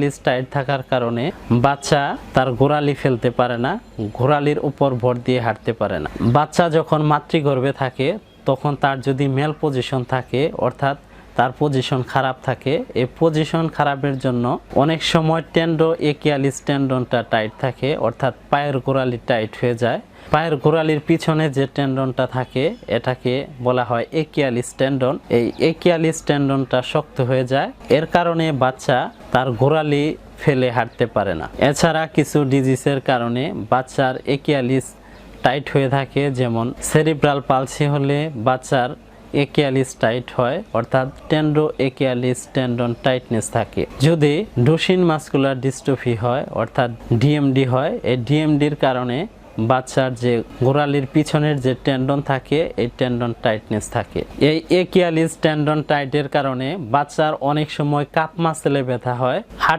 লিস tight থাকার কারণে বাচ্চা তার গোড়ালি ফেলতে পারে না, গোড়ালির উপর ভর দিয়ে হাঁটতে পারে না। বাচ্চা যখন মাতৃগর্ভে থাকে, তখন তার যদি মেল পজিশন থাকে, অর্থাৎ তার পজিশন খারাপ থাকে। এই পজিশন খারাপের জন্য অনেক সময় টেন্ডো একিয়ালিস টেন্ডনটা টাইট থাকে, অর্থাৎ পায়ের গোড়ালি টাইট হয়ে যায়। পায়ের গোড়ালির পিছনে যে টেন্ডনটা থাকে, এটাকে বলা হয় একিয়ালিস টেন্ডন এই একিয়ালিস টেন্ডনটা শক্ত হয়ে যায়। এর কারণে বাচ্চা তার গোড়ালি ফেলে হাঁটতে পারে না। এছাড়া কিছু ডিজিজের কারণে বাচ্চার একিয়ালিস টাইট হয়ে থাকে, যেমন সেরিব্রাল পালসি হলে বাচ্চার একিয়ালিস টাইট হয়, অর্থাৎ টেন্ডো একিয়ালিস টেন্ডন টাইটনেস থাকে। যদি ডোসিন মাস্কুলার ডিস্টোফি হয়, অর্থাৎ ডিএমডি হয়, এই ডিএমডির কারণে বাচ্চার যে গোড়ালির পিছনের যে টেন্ডন থাকে, এই টেন্ডন টাইটনেস থাকে। এই একিয়ালিস টেন্ডন টাইটের কারণে বাচ্চার অনেক সময় কাপ মাসেলে ব্যথা হয় হার্ট